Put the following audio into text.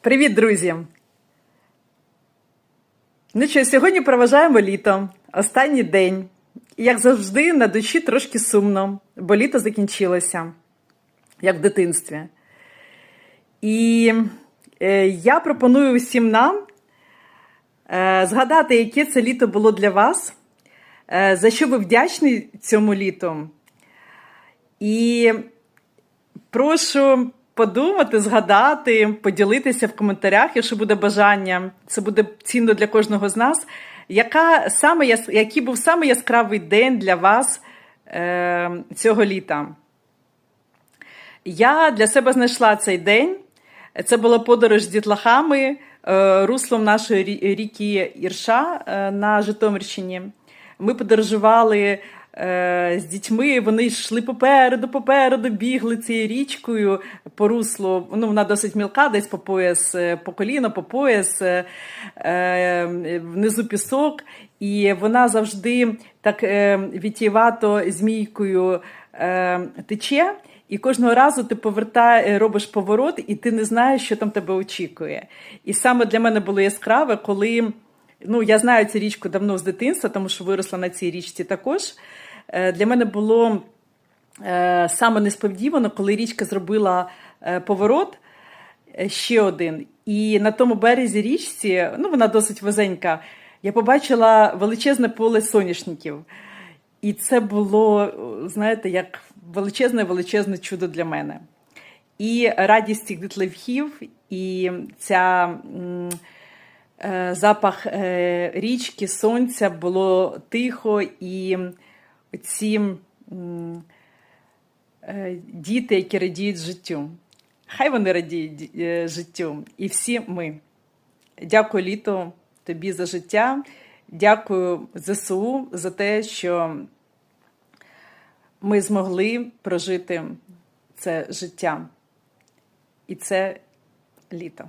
Привіт, друзі! Ну що, сьогодні проважаємо літо, останній день. І, як завжди, на душі трошки сумно, бо літо закінчилося, як в дитинстві. І е, я пропоную усім нам е, згадати, яке це літо було для вас, е, за що ви вдячні цьому літу. І прошу подумати, згадати, поділитися в коментарях, якщо буде бажання. Це буде цінно для кожного з нас. Яка саме, який був саме яскравий день для вас е, цього літа? Я для себе знайшла цей день. Це була подорож з дітлахами е, руслом нашої рі- ріки Ірша е, на Житомирщині. Ми подорожували з дітьми, вони йшли попереду, попереду, бігли цією річкою по руслу. Ну, вона досить мілка, десь по пояс, е, по коліно, по пояс, е, е, внизу пісок. І вона завжди так е, вітієвато змійкою е, тече. І кожного разу ти повертає, робиш поворот, і ти не знаєш, що там тебе очікує. І саме для мене було яскраве, коли ну я знаю цю річку давно з дитинства, тому що виросла на цій річці також. Е, Для мене було е, саме несподівано, коли річка зробила е, поворот ще один. І на тому березі річці, ну вона досить вузенька, я побачила величезне поле соняшників. І це було, знаєте, як величезне величезне чудо для мене. І радість цих дітлахів, і ця запах річки, сонця було тихо, і ці е, діти, які радіють життю. Хай вони радіють е, життю, і всі ми. Дякую, літо, тобі за життя. Дякую ЗСУ за те, що ми змогли прожити це життя і це літо.